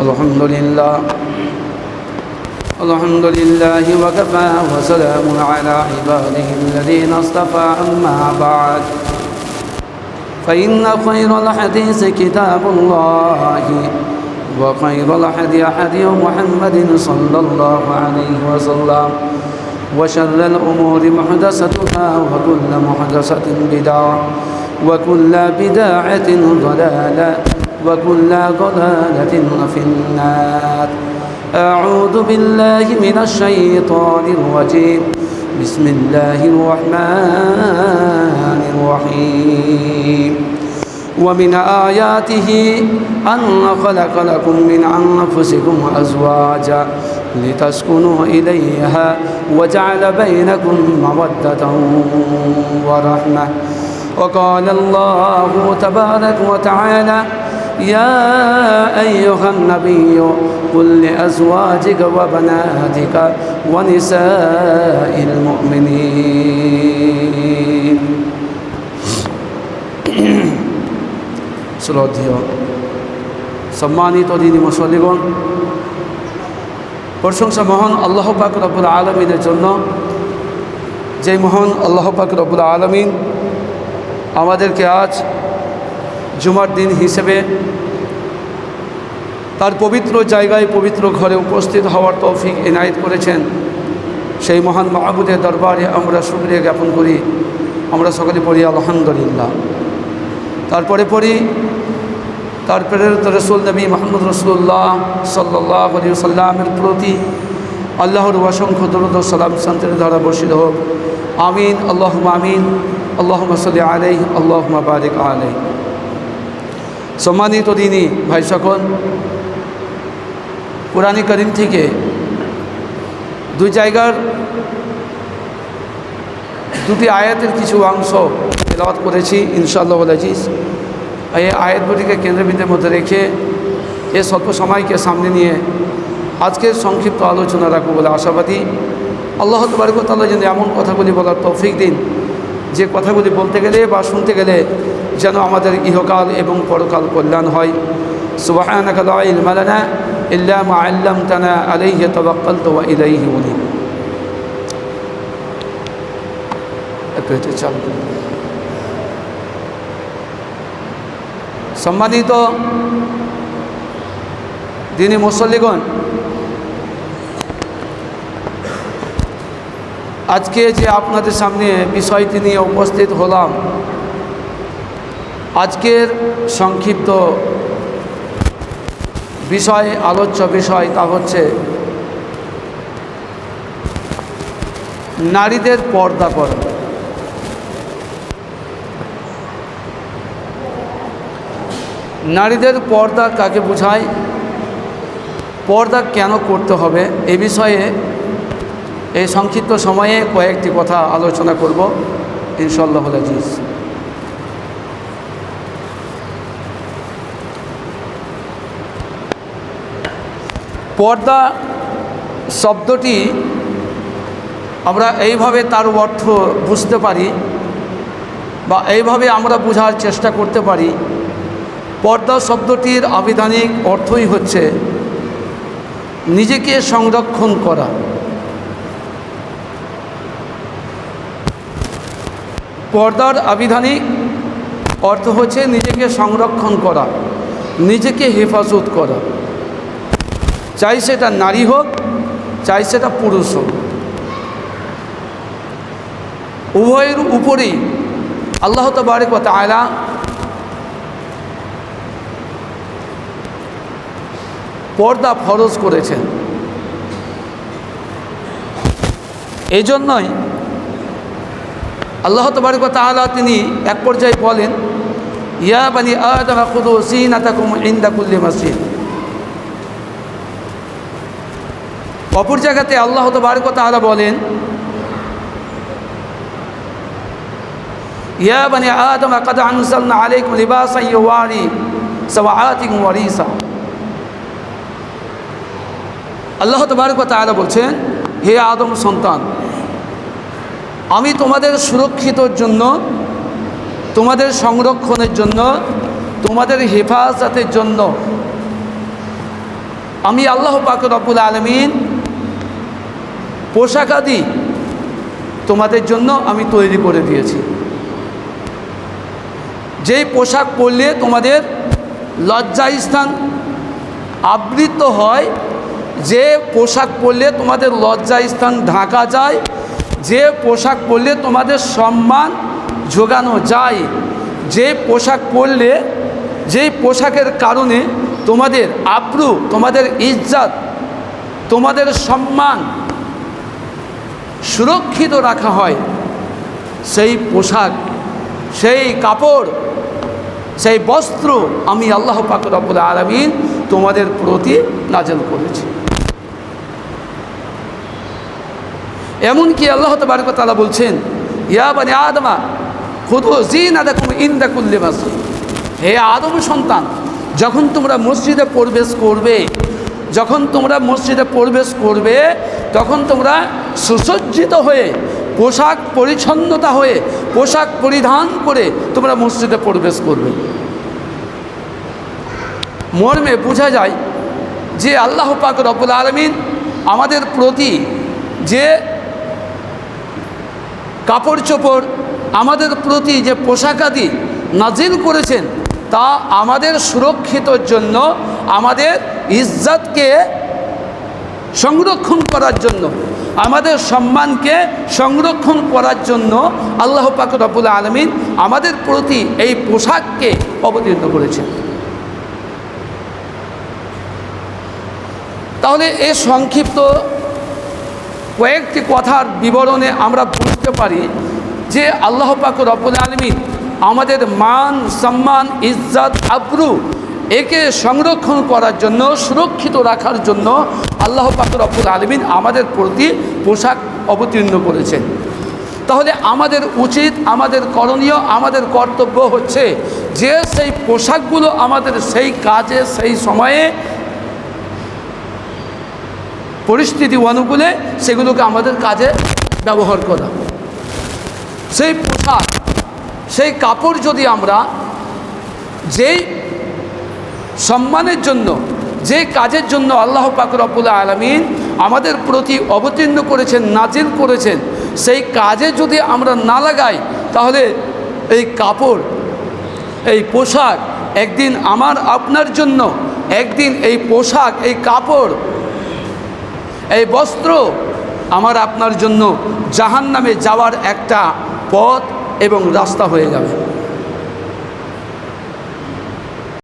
الحمد لله الحمد لله وكفى وسلام على عباده الذين اصطفى أما بعد فإن خير الحديث كتاب الله وخير الحدي حدي محمد صلى الله عليه وسلم وشر الأمور محدثتها وكل محدثة بدعة وكل بداعة ضلالة وكل ضلالة في النار. أعوذ بالله من الشيطان الرجيم. بسم الله الرحمن الرحيم. ومن آياته أن خلق لكم من أنفسكم أزواجا لتسكنوا إليها وجعل بينكم مودة ورحمة. وقال الله تبارك وتعالى يا أيها النبي قل لأزواجك وبناتك ونساء المؤمنين শ্রদ্ধেয় সম্মানিত দিনী মুসলিগণ প্রশংসা মহান আল্লাহ পাক রব্বুল আলমিনের জন্য যে মহান আল্লাহ পাক রব্বুল আলমিন আমাদেরকে আজ জুমার দিন হিসেবে তার পবিত্র জায়গায় পবিত্র ঘরে উপস্থিত হওয়ার তৌফিক এনায়েত করেছেন। সেই মহান মাহবুদের দরবারে আমরা শুক্রিয়া জ্ঞাপন করি। আমরা সকলে পড়ি, আলহামদুলিল্লাহ। তারপরে পড়ি, তার প্রেরিত রসুল নবী মোহাম্মদ রসুল্লাহ সাল্লাহ সাল্লামের প্রতি আল্লাহর অসংখ্য দরুদ সালাম শান্তির দ্বারা বর্ষিত হোক। আমিন আল্লাহ আমিন আল্লাহ সাল্লি আলাই আল্লাহ বারিক আলাই সম্মানিত দিনই ভাই সকল কোরআন করিম থেকে দুই জায়গার দুটি আয়াতের কিছু অংশ তেলাওয়াত করেছি, ইনশাআল্লাহ আজিজ। এই আয়াতগুলিকে কেন্দ্রবিন্দুর মধ্যে রেখে এ স্বল্প সময়কে সামনে নিয়ে আজকের সংক্ষিপ্ত আলোচনা রাখব বলে আশাবাদী। আল্লাহ তবরকতাল্লাহ যেন এমন কথাগুলি বলার তৌফিক দিন, যে কথাগুলি বলতে গেলে বা শুনতে গেলে যেন আমাদের ইহকাল এবং পরকাল কল্যাণ হয়। সুবাহানাকা লা ইলমা লানা ইল্লা মা আলাইহি তাওয়াক্কালতু ওয়া ইলাইহি উনীব। এটা সম্মানিত দিনী মুসল্লিগণ, আজকে যে আপনাদের সামনে বিষয়টি নিয়ে উপস্থিত হলাম আজকের সংক্ষিপ্ত বিষয়, আলোচ্য বিষয় তা হচ্ছে নারীদের পর্দা করা। নারীদের পর্দা কাকে বোঝায়? পর্দা কেন করতে হবে? এ বিষয়ে এই সংক্ষিপ্ত সময়ে কয়েকটি কথা আলোচনা করব ইনশাল্লাহ আজিজ। পর্দা শব্দটি আমরা এইভাবে তার অর্থ বুঝতে পারি বা এইভাবে আমরা বোঝার চেষ্টা করতে পারি। পর্দা শব্দটির আবিধানিক অর্থই হচ্ছে নিজেকে সংরক্ষণ করা। পর্দার আবিধানিক অর্থ হচ্ছে নিজেকে সংরক্ষণ করা, নিজেকে হেফাজত করা। চাই সেটা নারী হোক, চাই সেটা পুরুষ হোক। উভয়ের উপরেই আল্লাহ তবারক আয়লা পর্দা ফরজ করেছেন। এই জন্যই আল্লাহ তবারক তাআলা তিনি এক পর্যায়ে বলেন, ইয়া বানি আদম খুদু ইনদা কুল্লি মসজিদ। অপর জায়গাতে আল্লাহ তবারকতা আলা বলেন, ইয়া মানে আদম, আকাদ আনুসাল্লা আলাইকুম লিবাসা ইয়ারি সাওয়াতিকুম ওয়ারিসা। আল্লাহ তবারকতা আলা বলছেন, হে আদম সন্তান, আমি তোমাদের সুরক্ষিতর জন্য, তোমাদের সংরক্ষণের জন্য, তোমাদের হেফাজতের জন্য, আমি আল্লাহ পাক রব্বুল আলমিন পোশাক আদি তোমাদের জন্য আমি তৈরি করে দিয়েছি। যেই পোশাক পরলে তোমাদের লজ্জাস্থান আবৃত হয়, যে পোশাক পরলে তোমাদের লজ্জাস্থান ঢাকা যায়, যে পোশাক পরলে তোমাদের সম্মান যোগানো যায়, যে পোশাক পরলে যেই পোশাকের কারণে তোমাদের আব্রু, তোমাদের ইজ্জাত, তোমাদের সম্মান সুরক্ষিত রাখা হয়। সেই পোশাক, সেই কাপড়, সেই বস্ত্র আমি আল্লাহ পাক রব্বুল আলমিন তোমাদের প্রতি নাজেল করেছি। এমনকি আল্লাহ তালা বলছেন, ইয়া বানি আদমা, খুদ জিন আদাকুম ইন্দাকুল্লে মাসজিদ। হে আদম সন্তান, যখন তোমরা মসজিদে প্রবেশ করবে, যখন তোমরা মসজিদে প্রবেশ করবে, তখন তোমরা সুসজ্জিত হয়ে, পোশাক পরিচ্ছন্নতা হয়ে, পোশাক পরিধান করে তোমরা মসজিদে প্রবেশ করবে। মর্মে বোঝা যায় যে আল্লাহ পাক রব্বুল আলমিন আমাদের প্রতি যে কাপড় চোপড়, আমাদের প্রতি যে পোশাকাদি নাজিল করেছেন, তা আমাদের সুরক্ষিতর জন্য, আমাদের ইজ্জতকে সংরক্ষণ করার জন্য। আমাদের সম্মানকে সংরক্ষণ করার জন্য আল্লাহ পাক রব্বুল আলমিন আমাদের প্রতি এই পোশাককে অবতীর্ণ করেছেন। তাহলে এ সংক্ষিপ্ত কয়েকটি কথার বিবরণে আমরা বুঝতে পারি যে আল্লাহ পাক রব্বুল আলমিন আমাদের মান, সম্মান, ইজ্জত, আব্রু একে সংরক্ষণ করার জন্য, সুরক্ষিত রাখার জন্য আল্লাহ পাক রব্বুল আলমিন আমাদের প্রতি পোশাক অবতীর্ণ করেছেন। তাহলে আমাদের উচিত, আমাদের করণীয়, আমাদের কর্তব্য হচ্ছে যে সেই পোশাকগুলো আমাদের সেই কাজে, সেই সময়ে পরিস্থিতি অনুকূলে সেগুলোকে আমাদের কাজে ব্যবহার করা। সেই পোশাক, সেই কাপড় যদি আমরা যেই সম্মানের জন্য, যে কাজের জন্য আল্লাহ পাক রব্বুল আলমিন আমাদের প্রতি অবতীর্ণ করেছেন, নাজিল করেছেন, সেই কাজে যদি আমরা না লাগাই, তাহলে এই কাপড়, এই পোশাক একদিন আমার, আপনার জন্য, একদিন এই পোশাক, এই কাপড়, এই বস্ত্র আমার আপনার জন্য জাহান নামে যাওয়ার একটা পথ এবং রাস্তা হয়ে যাবে।